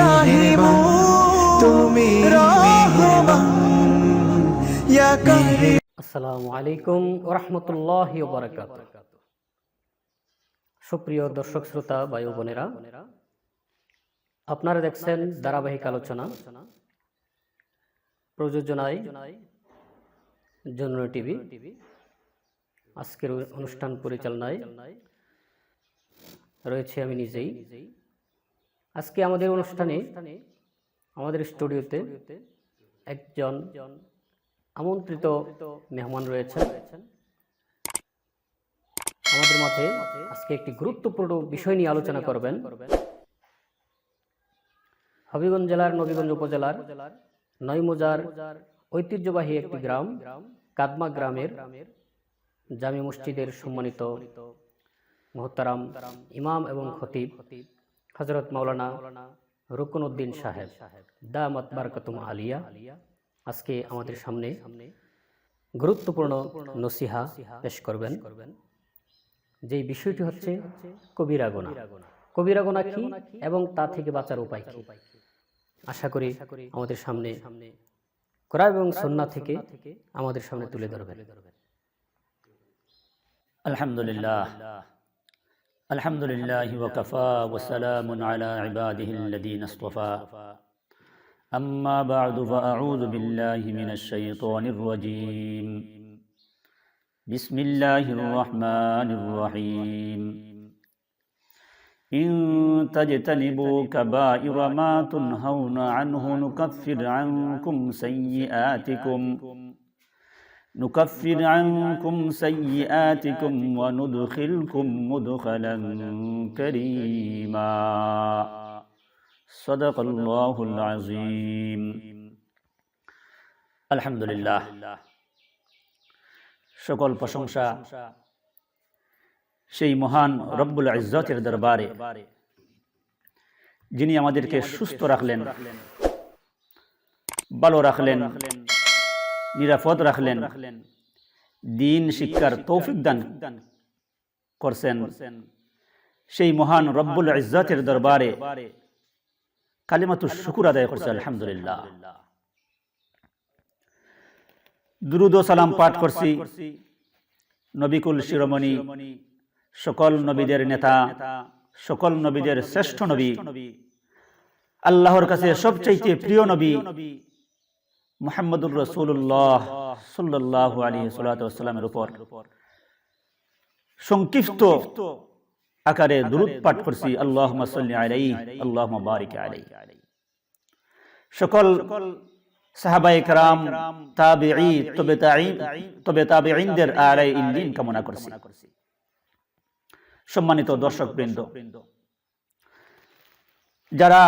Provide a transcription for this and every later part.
রাহিমু, তুমি আসসালামু আলাইকুম ওরহমতুল্লাহ বারাকাত সুপ্রিয় দর্শক, শ্রোতা বায়ু বোনেরা, আপনারা দেখছেন ধারাবাহিক আলোচনা। প্রযোজনায় জন্য টিভি। আজকের অনুষ্ঠান পরিচালনায় রয়েছে আমি নিজেই। আজকে আমাদের অনুষ্ঠানে আমাদের স্টুডিওতে একজন আমন্ত্রিত মেহমান রয়েছেন। আমাদের মাঝে আজকে একটি গুরুত্বপূর্ণ বিষয় নিয়ে আলোচনা করবেন। হবিগঞ্জ জেলার নবীগঞ্জ উপজেলার নয়মুজার ঐতিহ্যবাহী একটি গ্রাম, কাদমা গ্রামের জামি মসজিদের সম্মানিত মোহতারাম ইমাম এবং খতিব হজরত মাওলানা রুকনউদ্দিন সাহেব দা মতবারকতুম আলিয়া। আজকে আমাদের সামনে গুরুত্বপূর্ণ নসিহা পেশ করবেন। যে বিষয়টি হচ্ছে কবিরা গোনা। কবিরা গোনা। কি এবং তা থেকে বাঁচার উপায় কি? আশা করি আমাদের সামনে ক্রয় এবং সন্না থেকে আমাদের সামনে তুলে ধরবেন। আলহামদুলিল্লাহ। الحمد لله وكفى وسلام على عباده الذين اصطفى. أما بعد فأعوذ بالله من الشيطان الرجيم. بسم الله الرحمن الرحيم. إن تجتنبوا كبائر ما تنهون عنه نكفر عنكم سيئاتكم. نكفر عنكم سيئاتكم وندخلكم مدخلا كريما صدق الله العظيم الحمد لله সকল প্রশংসা সেই মহান রব্বুল ইজ্জতের দরবারে যিনি আমাদেরকে সুস্থ রাখলেন ভালো রাখলেন নিরাপদ রাখলেন। দিন শিক্ষার তৌফিক দান করছেন। সেই মহান রব্বুল ইজ্জতের দরবারে কালিমাতু শুকুর আদায় করছে আলহামদুলিল্লাহ। দুরুদ সালাম পাঠ করছি। নবিকুল শিরোমণি সকল নবীদের নেতা সকল নবীদের শ্রেষ্ঠ নবী। আল্লাহর কাছে সবচাইতে প্রিয় নবী। মোহাম্মদুর রসুল্লাহ সাল্লাহ আলী সাল্লামের উপর সংক্ষিপ্ত আকারে দুরুদ পাঠ করছি। আল্লাহ আলাই আল্লাহ বারিক আলাই সকল সম্মানিত দর্শক বৃন্দ যারা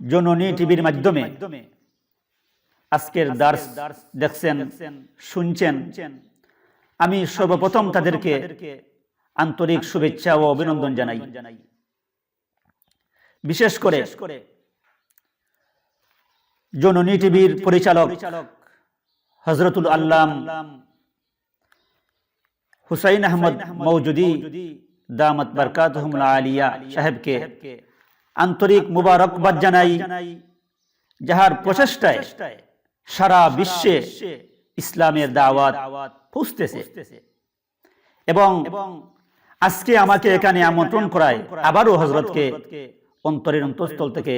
জননী টিভির মাধ্যমে আজকের দার্স দেখছেন শুনছেন। আমি সর্বপ্রথম তাদেরকে আন্তরিক শুভেচ্ছা ও অভিনন্দন জানাই। বিশেষ করে জননী টিভির পরিচালক হজরতুল আল্লাম হুসাইন আহমদ মৌজুদি দামত বরকাত আলিয়া সাহেবকে আন্তরিক মুবারকবাদ জানাই যাহার প্রচেষ্টায় সারা বিশ্বে ইসলামের দাওয়াত পৌঁছতেছে এবং আজকে আমাকে এখানে আমন্ত্রণ করায় আবারও হজরতকে অন্তরের অন্তঃস্থল থেকে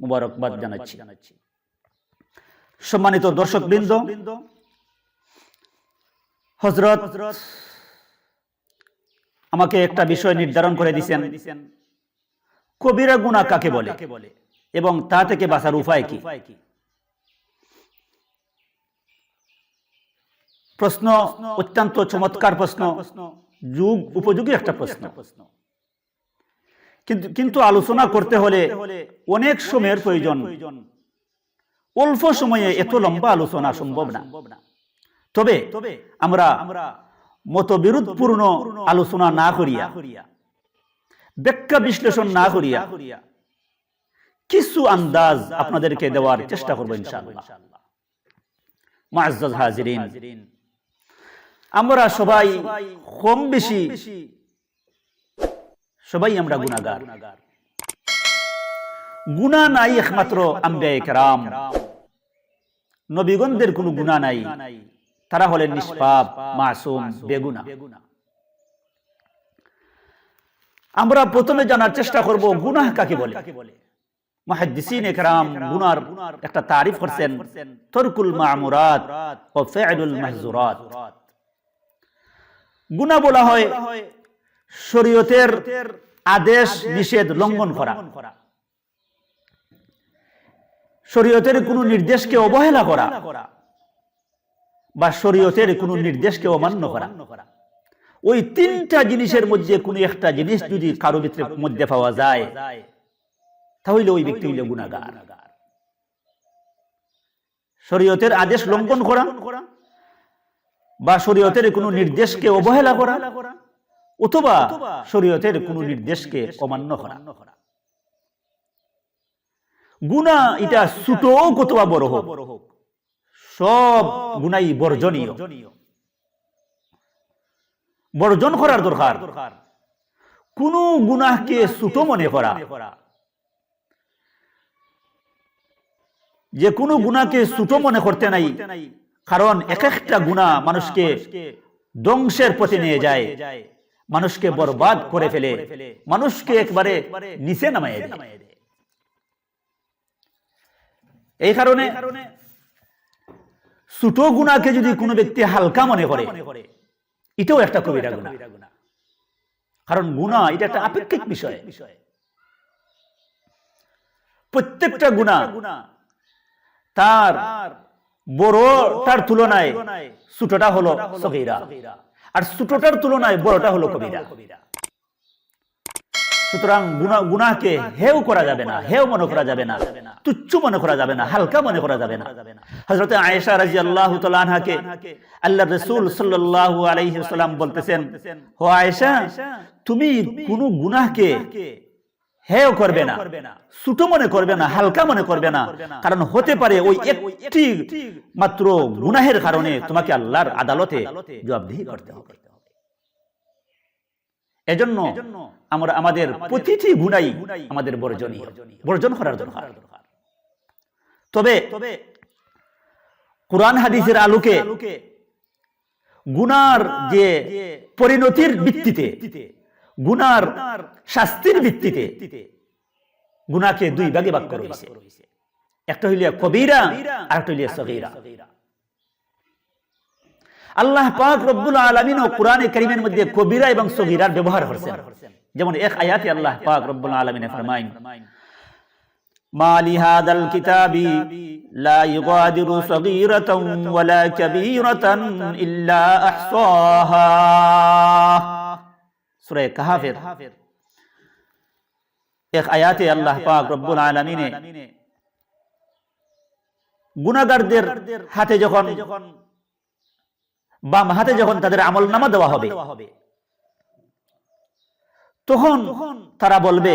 মুবারকবাদ জানাচ্ছি। সম্মানিত দর্শক বৃন্দ হজরত আমাকে একটা বিষয় নির্ধারণ করে দিছেন। কবিরা গুণা কাকে বলে? এবং তা থেকে বাঁচার উপায় কি? প্রশ্ন, অত্যন্ত চমৎকার প্রশ্ন। যুগ উপযোগী একটা প্রশ্ন। কিন্তু কিন্তু আলোচনা করতে হলে অনেক সময়ের প্রয়োজন। অল্প সময়ে এত লম্বা আলোচনা সম্ভব না। তবে আমরা মতবিরোধপূর্ণ আলোচনা না করিয়া, ব্যাখ্যা বিশ্লেষণ না করিয়া কিছু আন্দাজ আপনাদেরকে দেওয়ার চেষ্টা করব ইনশাআল্লাহ। মুআজ্জাজ হাজিরিন আমরা সবাই কম বেশি সবাই আমরা গুণাগার গুণা নাই একমাত্র আম্বিয়া কেরাম। নবীগণদের কোনো গুণা নাই। তারা হলেন নিষ্পাপ মাসুম বেগুনা আমরা প্রথমে জানার চেষ্টা করব গুনাহ কাকে বলে? মুহাদ্দিসিন একরাম গুনার একটা তারিফ করছেন। তরকুল মামুরাত ও ফি'লুল মাহজুরাত গুনাহ বলা হয় শরীয়তের আদেশ, নিষেধ লঙ্ঘন করা। শরীয়তের কোনো নির্দেশকে অবহেলা করা বা শরীয়তের কোনো নির্দেশকে অমান্য করা। ওই তিনটা জিনিসের মধ্যে কোনো একটা জিনিস যদি কারও ভিতরে মধ্যে পাওয়া যায়, তাহলে ওই ব্যক্তি হইলে গুণাগার। শরীয়তের আদেশ লঙ্ঘন করা বা শরীয়তের কোনো নির্দেশকে অবহেলা করা অথবা শরীয়তের কোনো নির্দেশকে অমান্য করা। গুণা এটা ছোট অথবা বড় হোক। সব গুণাই বর্জনীয়। বর্জন করার দরকার। কোন গুনাহকে ছোট মনে করা। যে কোনো গুণাকে ছোট মনে করতে নাই। কারণ এক একটা গুণা মানুষকে ধ্বংসের পথে নিয়ে যায়। মানুষকে বরবাদ করে ফেলে। মানুষকে একবারে নিচে নামায় দেয়। এই কারণে ছোট গুণাকে যদি কোনো ব্যক্তি হালকা মনে করে, এটাও একটা কবিরা গুণা। কারণ গুণা, এটা একটা আপেক্ষিক বিষয়। প্রত্যেকটা গুণা তার বড়টার তুলনায় ছোটটা হলো সগীরা। আর ছোটটার তুলনায় বড়টা হলো কবিরা। সুতরাং গুনাহকে হেও করা যাবে না হেও মনে করা যাবে না তুচ্ছ মনে করা যাবে না হালকা মনে করা যাবে না। হযরত আয়েশা রাদিয়াল্লাহু তাআলা আনহাকে আল্লাহ রাসূল সাল্লাল্লাহু আলাইহি বলতেছেন ও আয়েশা তুমি কোন গুনাহকে হেও করবে না। ছোট মনে করবে না হালকা মনে করবে না। কারণ হতে পারে ওই একটি মাত্র গুনাহের কারণে তোমাকে আল্লাহর আদালতে জবাবদিহি করতে হবে। এজন্য আমরা আমাদের প্রতিটি গুণাই আমাদের বর্জনীয়। বর্জন করার দরকার। তবে কোরআন হাদিসের আলোকে গুনার যে পরিণতির ভিত্তিতে গুনার শাস্তির ভিত্তিতে গুনাকে দুই ভাগে ভাগ করা হয়েছে একটা হইলে কবিরা আর একটা হইলে সগীরা। আল্লাহ পাক রব্বুল আলামিন ও কোরআনে কারীমের মধ্যে কবিরা এবং সগীরার ব্যবহার করেছেন। যেমন এক আয়াতে আল্লাহ পাক রব্বুল আলামিন ফরমায়েন মা লিহাদাল কিতাবি লা ইউগাদিরু সগীরাতান ওয়ালা কাবীরাতান ইল্লা আহসাহা। সূরা কাহাফের। এক আয়াতে আল্লাহ পাক রব্বুল আলামিনে গুনাহগারদের হাতে যখন বাম হাতে যখন তাদের আমল নামা দেওয়া হবে তখন তারা বলবে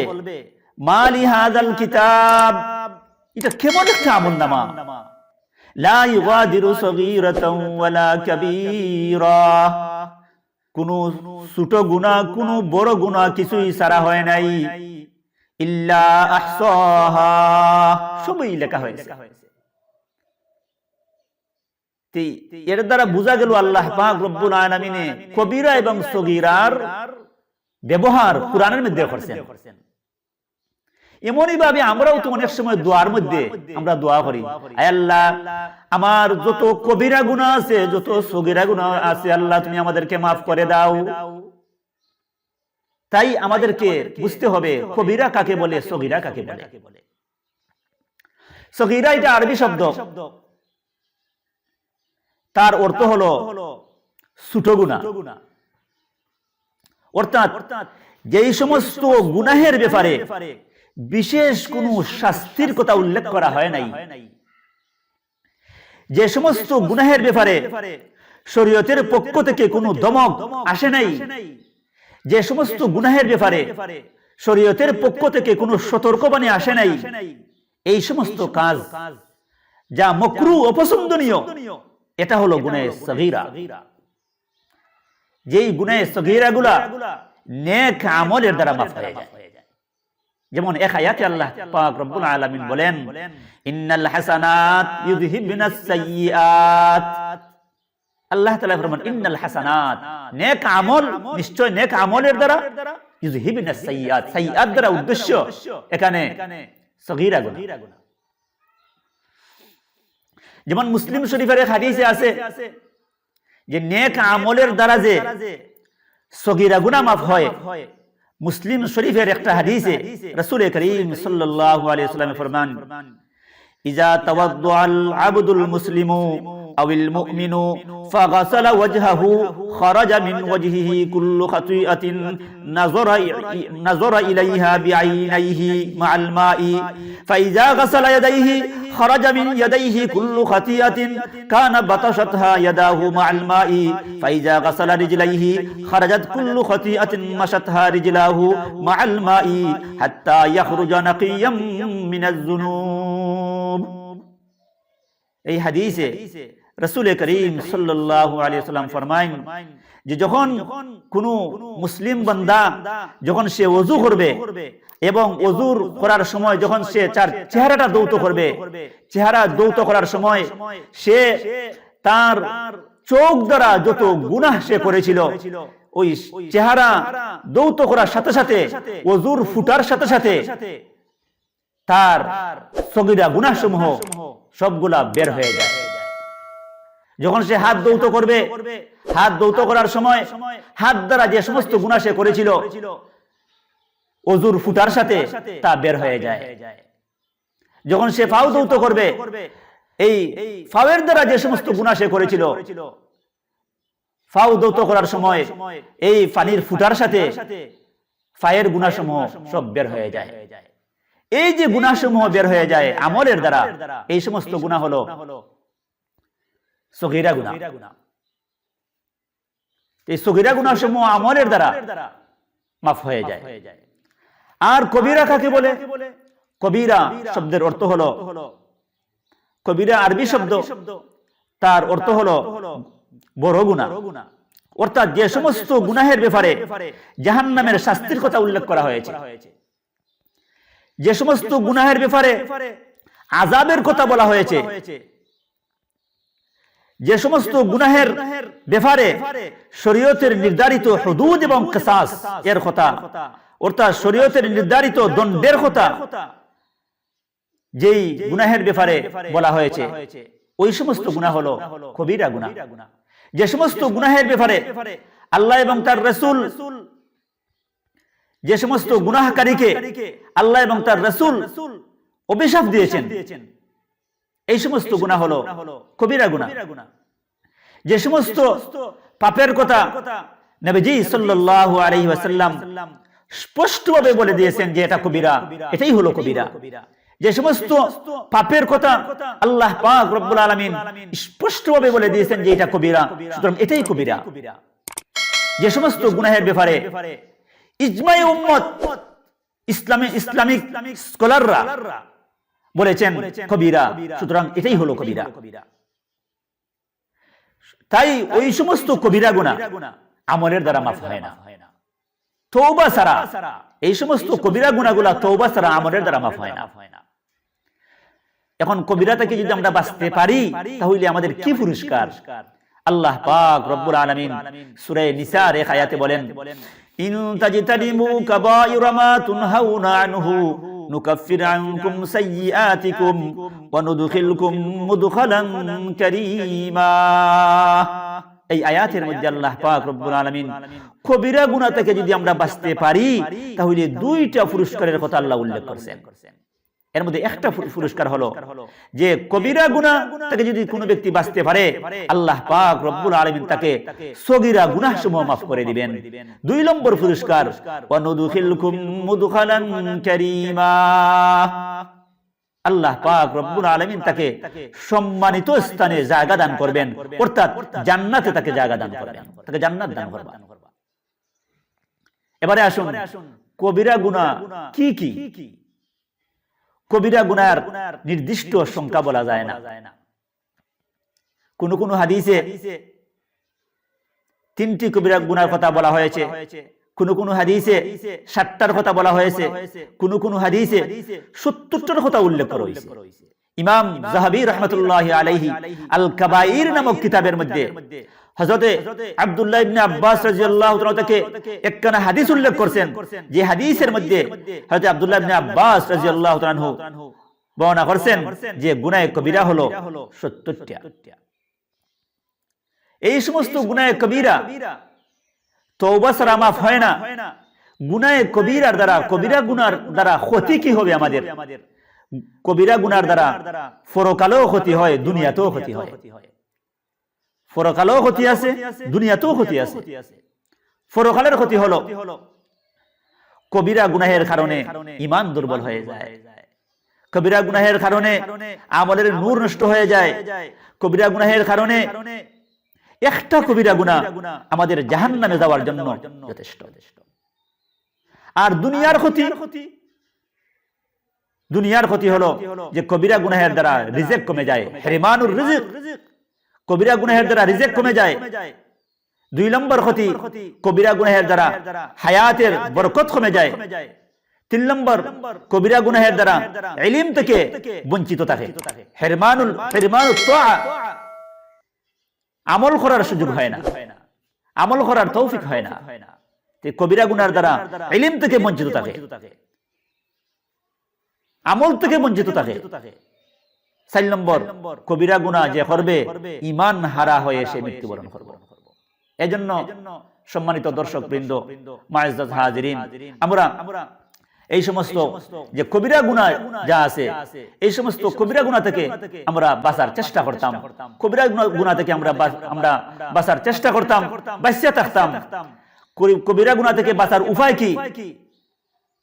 মালি হাদাল কিতাব। এটা কেমন একটা আমল নামা? লা ইউগাদিরু সগীরাতান ওয়ালা কাবীরা। কোন ছোট গুণা, কোন বড় গুণা কিছুই সারা হয় নাই। সবই লেখা হয়েছে। এর দ্বারা বোঝা গেল আল্লাহ কবিরা এবং সগীরার ব্যবহার কোরআনের মধ্যে করছেন। এমনই ভাবে আমরাও তো অনেক সময় দোয়ার মধ্যে আমরা দোয়া করি। আল্লাহ আমার যত কবিরা গুণা আছে যত সগীরা গুণা আছে আল্লাহ তুমি আমাদেরকে মাফ করে দাও। তাই আমাদেরকে বুঝতে হবে কবিরা কাকে বলে সগীরা কাকে বলে। সগীরা এটা আরবি শব্দ। তার অর্থ হলো ছোট গুণা অর্থাৎ যেই সমস্ত গুনাহের ব্যাপারে বিশেষ কোন শাস্তির কথা উল্লেখ করা হয় নাই। যে সমস্ত গুনাহের ব্যাপারে শরীয়তের পক্ষ থেকে কোনো দমক আসে নাই, যে সমস্ত গুনাহের ব্যাপারে শরীয়তের পক্ষ থেকে কোনো সতর্কবাণী আসে নাই, এই সমস্ত কাজ যা মকরু অপছন্দনীয়, এটা হলো গুনে সগীরা। যেই গুনে সগীরা গুলা নেক আমলের দ্বারা মাফ হয়ে যায়। যেমন এক আয়াতে আল্লাহ পাক রব্বুল আলামিন বলেন, ইন্নাল হাসানাত ইউযহিবনাস সাইয়্যাত। আল্লাহ তাআলা ফরমান, ইন্নাল হাসানাত, নেক আমল, নিশ্চয় নেক আমলের দ্বারা ইউযহিবনাস সাইয়্যাত। সাইয়্যাত দ্বারা উদ্দেশ্য এখানে সগীরা গুনাহ। যেমন, মুসলিম শরীফের এক হাদিসে আছে যে, নেক আমলের দ্বারা যে সগীরা গুনাহ মাফ হয় মুসলিম শরীফের একটা হাদিসে রাসূল করিম সাল্লাল্লাহু আলাইহি ওয়াসাল্লাম ফরমান ইজা তাওয়াদ্দুআল আবদুল মুসলিমু أو المؤمن فغسل وجهه خرج من وجهه كل خطيئة نظر نظر إليها بعينيه مع الماء. فإذا غسل يديه خرج من يديه كل خطيئة كان بطشتها يداه مع الماء. فإذا غسل رجليه خرجت كل خطيئة مشتها رجلاه مع الماء حتى يخرج نقيا من الذنوب. أي حديث রসুল করিম সাল্লাম ফরমাইন যে যখন কোন মুসলিম বান্দা যখন সে ওযু করবে এবং ওযুর করার সময় যখন সে তার চেহারাটা দৌত করবে, চেহারা দৌত করার সময় সে তার চোখ দ্বারা যত গুনাহ সে করেছিল, ওই চেহারা দৌত করার সাথে সাথে, ওযুর ফুটার সাথে সাথে তার সগিরা গুনাহ সমূহ সবগুলা বের হয়ে যায়। যখন সে হাত দৌত করবে, হাত দৌত করার সময় হাত দ্বারা যে সমস্ত গুণা সে করেছিল, অজুর ফুটার সাথে তা বের হয়ে যায়। যখন সে ফাউ দৌত করবে, এই ফাওয়ের দ্বারা যে সমস্ত গুণা সে করেছিল, ফাউ দৌত করার সময় এই পানির ফুটার সাথে ফায়ের গুণাসমূহ সব বের হয়ে যায়। এই যে গুণাসমূহ বের হয়ে যায় আমলের দ্বারা, এই সমস্ত গুণা হলো সগিরা গুণা। এই সগিরা গুণা সমূহ আমলের দ্বারা মাফ হয়ে যায়। আর কবিরা কাকে বলে? কবিরা শব্দের অর্থ হলো কবিরা আরবি শব্দ তার অর্থ হলো বড় গুণা। অর্থাৎ যে সমস্ত গুনাহের ব্যাপারে জাহান নামের শাস্তির কথা উল্লেখ করা হয়েছে। যে সমস্ত গুনাহের ব্যাপারে আজাবের কথা বলা হয়েছে। যে সমস্ত গুনাহের ব্যাপারে শরীয়তের নির্ধারিত হুদুদ এবং কেসাস এর কথা। অর্থাৎ শরীয়তের নির্ধারিত দণ্ডের কথা যেই গুনাহের ব্যাপারে বলা হয়েছে। ওই সমস্ত গুণা হলো কবিরা গুণা যে সমস্ত গুনাহের ব্যাপারে আল্লাহ এবং তার রসুল যে সমস্ত গুনাহকারীকে আল্লাহ এবং তার রসুল অভিশাপ দিয়েছেন। এই সমস্ত গুণা হলো কবিরা গুণা যে সমস্ত পাপের কথা নবীজি সাল্লাল্লাহু আলাইহি ওয়াসাল্লাম স্পষ্টভাবে বলে দিয়েছেন যে এটা কবিরা এটাই হলো কবিরা। যে সমস্ত পাপের কথা আল্লাহ পাক রব্বুল আলামিন স্পষ্টভাবে বলে দিয়েছেন যে এটা কবিরা। সুতরাং এটাই কবিরা। যে সমস্ত গুনাহের ব্যাপারে ইজমাই উম্মত ইসলামী ইসলামিক স্কলাররা বলেছেন কবিরা। সুতরাং এটাই হলো কবিরা। তাই ওই সমস্ত কবিরা গুণা আমলের দ্বারা মাফ হয় না। তৌবা সারা এই সমস্ত কবিরা গুণাগুলা তৌবা সারা আমলের দ্বারা মাফ হয় না। এখন কবিরা থেকে যদি আমরা বাঁচতে পারি তাহলে আমাদের কি পুরস্কার? আল্লাহ পাক রব্বুল আলামিন সূরা নিসার এক আয়াতে বলেন ইন তাজতানিমু কাবায়িরা মা তুনহাউনা আনহু নুকাফির عنكم سيئاتكم وندخلكم مدخلا كريما. এই আয়াতের মধ্যে আল্লাহ পাক রব্বুল আলামিন কবিরা গুনাহ থেকে যদি আমরা বাঁচতে পারি, তাহলে দুইটা পুরস্কারের কথা আল্লাহ উল্লেখ করেছেন। এর মধ্যে একটা পুরস্কার হলো যে কবিরা গুনাহ থেকে যদি কোনো ব্যক্তি বাঁচতে পারে আল্লাহ পাক রব্বুল আলামিন তাকে সগীরা গুনাহ সমূহ মাফ করে দিবেন। দুই নম্বর পুরস্কার আল্লাহ পাক রব্বুল আলামিন তাকে সম্মানিত স্থানে জায়গা দান করবেন। অর্থাৎ জান্নাতে তাকে জায়গা দান করবেন। তাকে জান্নাত দান করবেন। এবারে আসুন কবিরা গুনাহ কি কি? কবিরা গুনার নির্দিষ্ট সংখ্যা বলা যায় না। কোন কোন হাদিসে তিনটি কবিরা গুনার কথা বলা হয়েছে। কোন কোন হাদিসে ষাটটার কথা বলা হয়েছে। কোন কোন হাদিসে সত্তরটার কথা উল্লেখ করা হয়েছে। ইমাম জাহাবি রহমতুল্লাহ আলাইহি আল কাবাইর নামক কিতাবের মধ্যে হযরতে আব্দুল্লাহ ইবনে আব্বাস রাদিয়াল্লাহু তাআলা থেকে একখানা হাদিস উল্লেখ করছেন যে হাদিসের মধ্যে হযরত আব্দুল্লাহ ইবনে আব্বাস রাদিয়াল্লাহু তাআলা বর্ণনা করছেন যে গুনাহে কবিরা হলো 70টা এই সমস্ত গুনাহে কবিরা তওবা ছাড়া মাফ হয় না। গুনাহে কবিরার দ্বারা কবিরা গুনার দ্বারা ক্ষতি কি হবে আমাদের? কবিরা গুনার দ্বারা ফরকালেও ক্ষতি হয় দুনিয়াতেও ক্ষতি হয়। ফরকালেও ক্ষতি আছে দুনিয়াতেও ক্ষতি আছে। ফরকালের ক্ষতি হলো কবিরা গুনাহের কারণে ইমান দুর্বল হয়ে যায়। কবিরা গুনাহের কারণে আমলের নূর নষ্ট হয়ে যায়। কবিরা গুনাহের কারণে একটা কবিরা গুনাহ আমাদের জাহান্নামে যাওয়ার জন্য যথেষ্ট। আর দুনিয়ার ক্ষতি দুনিয়ার ক্ষতি হলো যে কবিরা গুনাহের দ্বারা রিজেক কমে যায়। হেরিমানুর রিজিক। কবিরা গুনাহের দ্বারা রিজেক কমে যায়। দুই নম্বর ক্ষতি কবিরা গুনাহের দ্বারা হায়াতের বরকত কমে যায়। তিন নম্বর কবিরা গুনাহের দ্বারা এলিম থেকে বঞ্চিত থাকে। হেরমানুল হেরমানুল আমল করার সুযোগ হয় না। আমল করার তৌফিক হয় না। কবিরা গুনার দ্বারা এলিম থেকে বঞ্চিত থাকে আমল থেকে বঞ্চিত থাকে। চার নম্বর কবিরা গুণা যে করবে ইমান হারা হয়ে সে মৃত্যুবরণ করবে। এজন্য সম্মানিত দর্শক বৃন্দ মায়েজ হাজিরিন আমরা এই সমস্ত যে কবিরা গুণা যা আছে এই সমস্ত কবিরা গুণা থেকে আমরা বাঁচার চেষ্টা করতাম। কবিরা গুণা থেকে আমরা আমরা বাঁচার চেষ্টা করতাম বাঁচিয়া থাকতাম কবিরা গুণা থেকে বাঁচার উপায় কি?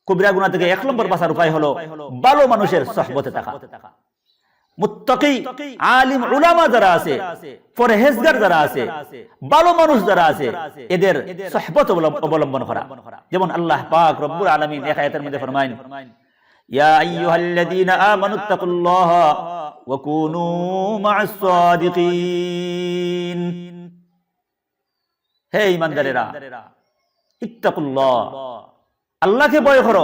কবিরা গুণা থেকে এক নম্বর বাঁচার উপায় হলো ভালো মানুষের সহবতে থাকা। মুত্তাকি আলিম উলামা যারা আছে পরহেজগার যারা আছে ভালো মানুষ যারা আছে এদের সহবত অবলম্বন করা। যেমন আল্লাহ পাক রব্বুল আলামিন এক আয়াতের মধ্যে ফরমায়েন ইয়া আইয়ুহাল্লাযীনা আমানুত্তাকুল্লাহা ওয়া কুনু মা'আস সাদিকিন. হে ঈমানদারেরা ইত্তাকুল্লাহ। আল্লাহকে ভয় করো।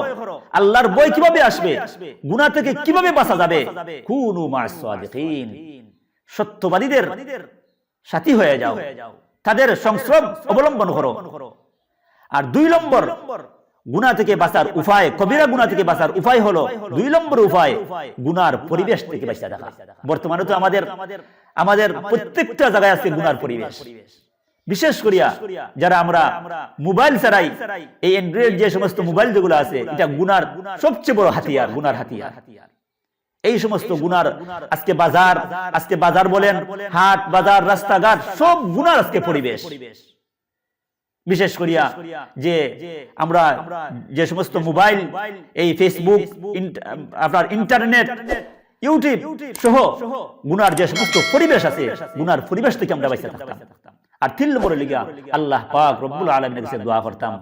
আল্লাহর ভয় কীভাবে আসবে? গুনাহ থেকে কীভাবে বাঁচা যাবে? কুনু সত্যবাদীদের সাথী হয়ে যাও। তাদের সংস্রব অবলম্বন করো। আর দুই নম্বর গুণা থেকে বাঁচার উপায়, কবিরা গুণা থেকে বাঁচার উপায় হলো, দুই নম্বর উপায় গুনার পরিবেশ থেকে বাঁচা থাকা বর্তমানে তো আমাদের আমাদের প্রত্যেকটা জায়গায় আছে গুনার পরিবেশ। বিশেষ করিয়া যারা আমরা মোবাইল ছাড়াই এই অ্যান্ড্রয়েড যে সমস্ত মোবাইল যেগুলো আছে এটা গুনার সবচেয়ে বড় হাতিয়ার গুনার হাতিয়ার। এই সমস্ত গুনার আজকে বাজার আজকে বাজার বলেন হাট বাজার রাস্তাঘাট সব গুনার আজকে পরিবেশ। বিশেষ করিয়া যে আমরা যে সমস্ত মোবাইল এই ফেসবুক আপনার ইন্টারনেট ইউটিউব সহ গুনার যে সমস্ত পরিবেশ আছে গুনার পরিবেশ থেকে আমরা বাইসে থাকতাম। আর তিন নম্বরে লিগা আল্লাহ পাক রব্বুল আলমের কাছে দোয়া করতাম।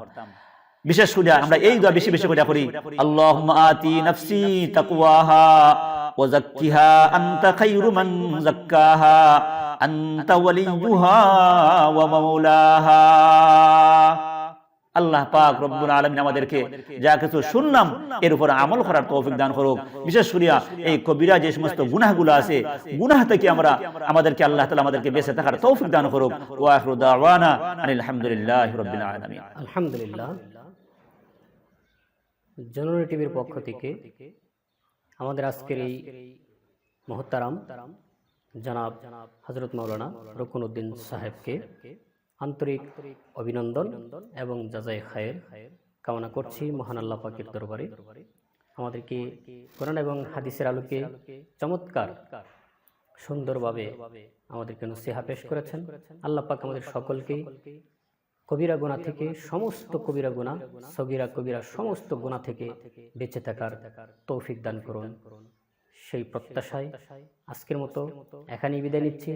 বিশেষ করে আমরা এই দোয়া বেশি বেশি করে করি আল্লাহ আতি নফসি তাকওয়াহা ওয়া যাক্কিহা আনতা খায়রু মান যাক্কাহা, আনতা ওয়ালিয়ুহা ওয়া মাওলাহা। আল্লাহ পাক রব্বুল আলামিন আমাদেরকে যা কিছু শুনলাম, এর উপর আমল করার তৌফিক দান করুক। বিশেষ করিয়া এই কবিরা যে সমস্ত গুনাহগুলো আছে, গুনাহ থেকে আমরা আমাদেরকে আল্লাহ তাআলা আমাদেরকে বেঁচে থাকার তৌফিক দান করুক। ওয়া আখিরু দাওয়ানা আনিল হামদুলিল্লাহি আলহামদুলিল্লাহ। জননী টিভির পক্ষ থেকে আমাদের আজকের এই মহতারাম জনাব হজরত মৌলানা রকুনউদ্দিন সাহেবকে আন্তরিক অভিনন্দন এবং জাজাই খায়ের কামনা করছি মহান আল্লাহ পাকের দরবারে। আমাদেরকে কোরআন এবং হাদিসের আলোকে চমৎকার সুন্দরভাবে আমাদেরকে নসিহা পেশ করেছেন। আল্লাহ পাক আমাদের সকলকে কবিরা গুণা থেকে সমস্ত কবিরা গুণা সগিরা কবিরা সমস্ত গুণা থেকে বেঁচে থাকার তৌফিক দান করুন। সেই প্রত্যাশায় আজকের মতো এখানেই বিদায় নিচ্ছি।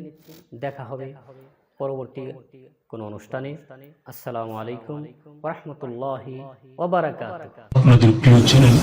দেখা হবে। পরবর্তী কোনো অনুষ্ঠানে আসসালামু আলাইকুম রহমতুল্লাহি ওবারাকাতুহু আপনাদের প্রিয় চ্যানেল